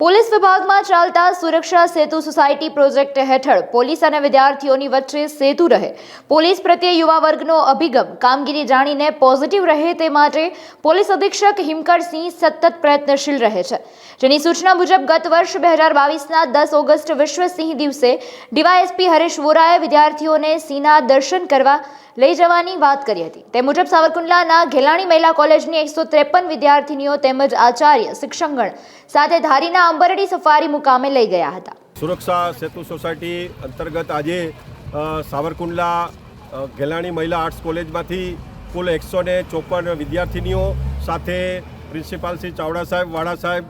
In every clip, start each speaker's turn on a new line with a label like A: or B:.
A: Police વિભાગમાં ચાલતા Suraksha Setu society project હેઠળ પોલીસ અને વિદ્યાર્થીઓની વચ્ચે સેતુ રહે. પોલીસ પ્રત્યે યુવા વર્ગનો અભિગમ કામગીરી જાણીને પોઝિટિવ રહે તે માટે પોલીસ અધિક્ષક હિમકરસિંહ સતત પ્રયત્નશીલ રહે છે. જેની સૂચના મુજબ ગત વર્ષ બે હજાર બાવીસના દસ ઓગસ્ટ વિશ્વ સિંહ દિવસે ડીવાયએસપી હરેશ વોરાએ વિદ્યાર્થીઓને સિંહના દર્શન કરવા લઈ જવાની વાત કરી હતી. તે મુજબ સાવરકુંડલાના ઘેલાણી મહિલા કોલેજની એકસો ત્રેપન વિદ્યાર્થીનીઓ તેમજ આચાર્ય, શિક્ષકગણ સાથે ધારીના અંબરડી સફારી મુકામે લઈ ગયા હતા.
B: સુરક્ષા સેતુ સોસાયટી અંતર્ગત આજે સાવરકુંડલા ઘેલાણી મહિલા આર્ટ્સ કોલેજમાંથી કુલ એકસો ને ચોપન વિદ્યાર્થીનીઓ સાથે પ્રિન્સિપાલ શ્રી ચાવડા સાહેબ, વાડા સાહેબ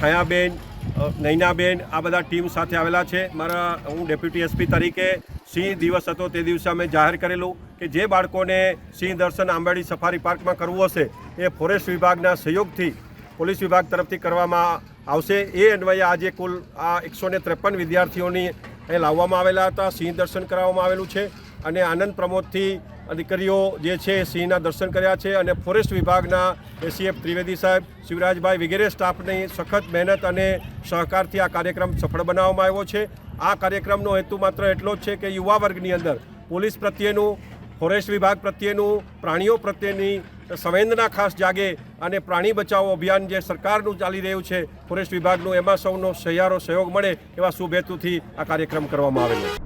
B: છાયાબેન નૈનાબેન આ બધા ટીમ સાથે આવેલા છે. મારા, હું ડેપ્યુટી એસપી તરીકે સિંહ દિવસ હતો તે દિવસે અમે જાહેર કરેલું કે જે બાળકોને સિંહ દર્શન આંબાડી સફારી પાર્કમાં કરવું હશે, એ ફોરેસ્ટ વિભાગના સહયોગથી પોલીસ વિભાગ તરફથી કરવામાં આવશે. એ અન્વયે આજે કુલ આ એકસો ત્રેપન વિદ્યાર્થીઓની અહીં લાવવામાં આવેલા હતા, સિંહ દર્શન કરાવવામાં આવેલું છે. અને આનંદ પ્રમોદથી દીકરીઓ જે છે, સિંહના દર્શન કર્યા છે અને ફોરેસ્ટ વિભાગના એસીએફ ત્રિવેદી સાહેબ, શિવરાજભાઈ વગેરે સ્ટાફની સખત મહેનત અને સહકારથી આ કાર્યક્રમ સફળ બનાવવામાં આવ્યો છે. આ કાર્યક્રમનો હેતુ માત્ર એટલો જ છે કે યુવા વર્ગની અંદર પોલીસ પ્રત્યેનું, ફોરેસ્ટ વિભાગ પ્રત્યેનું, પ્રાણીઓ પ્રત્યેની સંવેદના ખાસ જાગે અને પ્રાણી બચાવો અભિયાન જે સરકારનું ચાલી રહ્યું છે, ફોરેસ્ટ વિભાગનું, એમાં સૌનો સહિયારો સહયોગ મળે એવા શુભ હેતુથી આ કાર્યક્રમ કરવામાં આવેલો